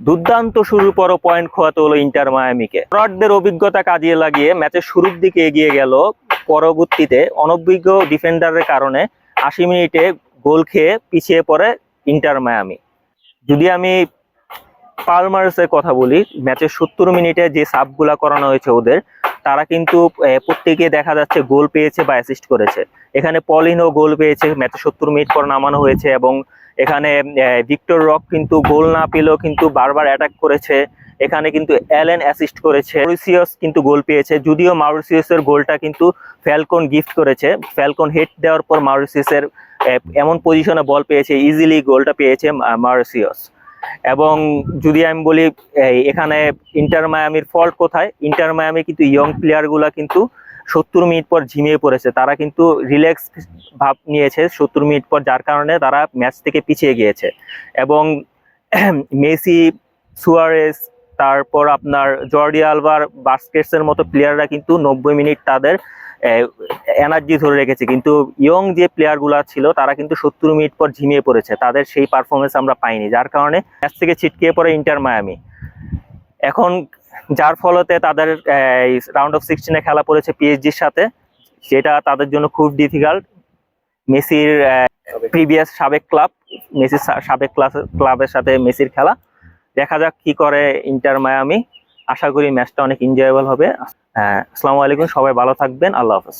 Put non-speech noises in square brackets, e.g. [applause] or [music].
দুর্দান্ত শুরুর পর পয়েন্ট খোয়াতে হলো ইন্টার মায়ামিকে রডদের অভিজ্ঞতা কাজে লাগিয়ে ম্যাচের শুরুর দিকে এগিয়ে গেল পরবর্তীতে অনভিজ্ঞ ডিফেন্ডারের কারণে আশি মিনিটে গোল খেয়ে পিছিয়ে পড়ে ইন্টার মায়ামি যদি আমি পালমার্সের কথা বলি ম্যাচের সত্তর মিনিটে যে সাপগুলা করানো হয়েছে ওদের তারা কিন্তু প্রত্যেকে দেখা যাচ্ছে গোল পেয়েছে বা অ্যাসিস্ট করেছে। এখানে পলিনও গোল পেয়েছে, ম্যাচে সত্তর মিনিট পর নামানো হয়েছে এবং এখানে ভিক্টর রক কিন্তু গোল না পেলেও কিন্তু বারবার অ্যাটাক করেছে। এখানে কিন্তু অ্যালেন অ্যাসিস্ট করেছে। মাউরিসিয়াস কিন্তু গোল পেয়েছে, যদিও মাউরিসিয়াসের গোলটা কিন্তু ফ্যালকন গিফট করেছে। ফ্যালকন হেড দেওয়ার পর মাউরিসিয়াসের এমন পজিশনে বল পেয়েছে ইজিলি গোলটা পেয়েছে মাউরিসিয়াস। এবং যদি আমি বলি এখানে ইন্টার মায়ামির ফল্ট কোথায়? ইন্টার মায়ামি কিন্তু ইয়ং প্লেয়ারগুলা কিন্তু সত্তর মিনিট পর ঝিমিয়ে পড়েছে। তারা কিন্তু রিল্যাক্স ভাব নিয়েছে সত্তর মিনিট পর, যার কারণে তারা ম্যাচ থেকে পিছিয়ে গিয়েছে। এবং [clears throat] মেসি সুয়ারেস তারপর আপনার জর্ডি আলভার, বাস্কেটসের মতো প্লেয়াররা কিন্তু নব্বই মিনিট তাদের এনার্জি ধরে রেখেছে। কিন্তু ইয়ং যে প্লেয়ারগুলো ছিল, তারা কিন্তু সত্তর মিনিট পর ঝিমিয়ে পড়েছে। তাদের সেই পারফরমেন্স আমরা পাইনি। যার কারণে ম্যাচ থেকে ছিটকে পড়ে ইন্টার মায়ামি এখন যার ফলতে তাদের রাউন্ড অফ সিক্সটিনে খেলা পড়েছে পিএইচজির সাথে, যেটা তাদের জন্য খুব ডিফিকাল্ট মেসির প্রিভিয়াস সাবেক ক্লাব মেসির সাবেক ক্লাবের সাথে মেসির খেলা। দেখা যাক কি করে ইন্টার মায়ামি আশা করি ম্যাচটা অনেক এনজয়েবল হবে। আহ, আসসালামু আলাইকুম সবাই ভালো থাকবেন আল্লাহ হাফেজ।